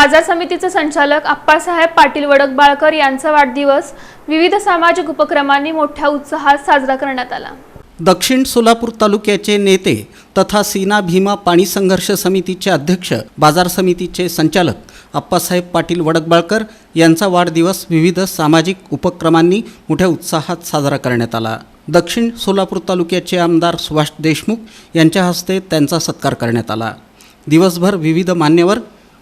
बाजार समितीचे संचालक आप्पासाहेब पाटील वडकबाळकर यांचा वाढदिवस विविध सामाजिक उपक्रमांनी मोठ्या उत्साहात साजरा करण्यात आला. दक्षिण सोलापूर तालुक्याचे नेते तथा सीना भीमा पाणी संघर्ष समितीचे अध्यक्ष बाजार समितीचे संचालक आप्पासाहेब पाटील वडकबाळकर यांचा वाढदिवस विविध सामाजिक उपक्रमांनी मोठ्या उत्साहात साजरा करण्यात आला. दक्षिण सोलापूर तालुक्याचे आमदार सुभाष देशमुख यांच्या हस्ते त्यांचा सत्कार करण्यात आला. दिवसभर विविध मान्यवर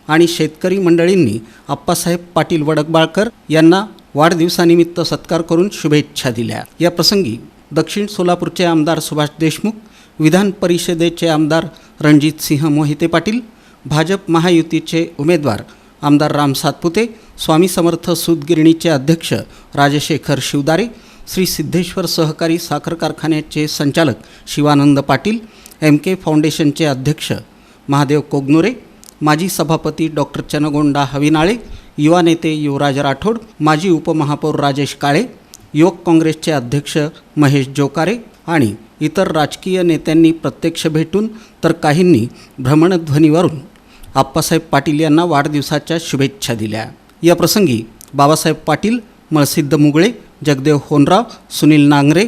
आणि शेतकरी मंडळींनी आप्पासाहेब पाटील वडकबाळकर यांना वाढदिवसानिमित्त सत्कार करून शुभेच्छा दिल्या. या प्रसंगी दक्षिण सोलापूरचे आमदार सुभाष देशमुख विधान परिषदेचे आमदार रणजित सिंह मोहिते पाटील भाजप महायुतीचे उमेदवार आमदार राम सातपुते स्वामी समर्थ सूतगिरणीचे अध्यक्ष राजशेखर शिवदारे श्री सिद्धेश्वर सहकारी साखर कारखान्याचे संचालक शिवानंद पाटील एम के फाउंडेशनचे अध्यक्ष महादेव कोगनोरे माजी सभापती डॉक्टर चनगोंडा हविनाळे युवा नेते युवराज राठोड माजी उपमहापौर राजेश काळे युवक काँग्रेसचे अध्यक्ष महेश जोकारे आणि इतर राजकीय नेत्यांनी प्रत्यक्ष भेटून तर काहींनी भ्रमणध्वनीवरून आप्पासाहेब पाटील यांना वाढदिवसाच्या शुभेच्छा दिल्या. या प्रसंगी बाबासाहेब पाटील मळसिद्ध मुगळे जगदेव होनराव सुनील नांगरे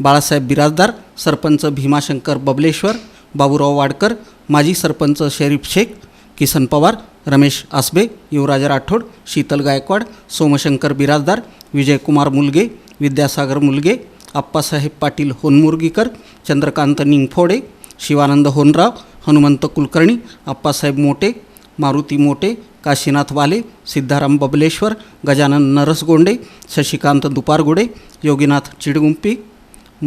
बाळासाहेब बिराजदार सरपंच भीमाशंकर बबलेश्वर बाबूराव वाडकर माजी सरपंच शरीफ शेख किसन पवार रमेश आसबे युवराज राठोड शीतल गायकवाड सोमशंकर बिराजदार विजयकुमार मुलगे विद्यासागर मुलगे आप्पासाहेब पाटील होनमुर्गीकर चंद्रकांत निंगफोडे शिवानंद होनराव हनुमंत कुलकर्णी आप्पासाहेब मोटे मारुती मोटे काशीनाथ वाले सिद्धाराम बबलेश्वर गजानन नरसगोंडे शशिकांत दुपारगुडे योगीनाथ चिडगुंपी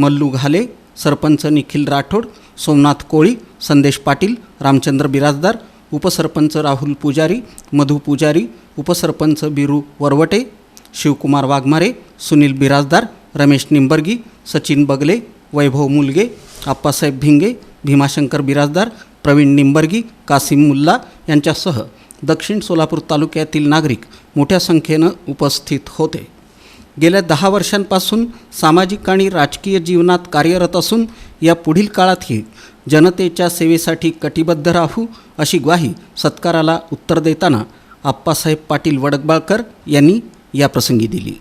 मल्लू घाले सरपंच निखिल राठोड सोमनाथ कोळी संदेश पाटील रामचंद्र बिराजदार उपसरपंच राहुल पुजारी मधु पुजारी उपसरपंच बिरू वरवटे शिवकुमार वाघमारे सुनील बिराजदार रमेश निंबर्गी सचिन बगले वैभव मुलगे आप्पासाहेब भिंगे भीमाशंकर बिराजदार प्रवीण निंबर्गी कासिम मुल्ला यांच्यासह दक्षिण सोलापूर तालुक्यातील नागरिक मोठ्या संख्येनं उपस्थित होते. गेल्या दहा वर्षांपासून सामाजिक आणि राजकीय जीवनात कार्यरत असून या पुढील काळातही जनतेच्या सेवेसाठी कटिबद्ध राहू अशी ग्वाही सत्काराला उत्तर देताना आप्पासाहेब पाटील वडकबाळकर यांनी याप्रसंगी दिली.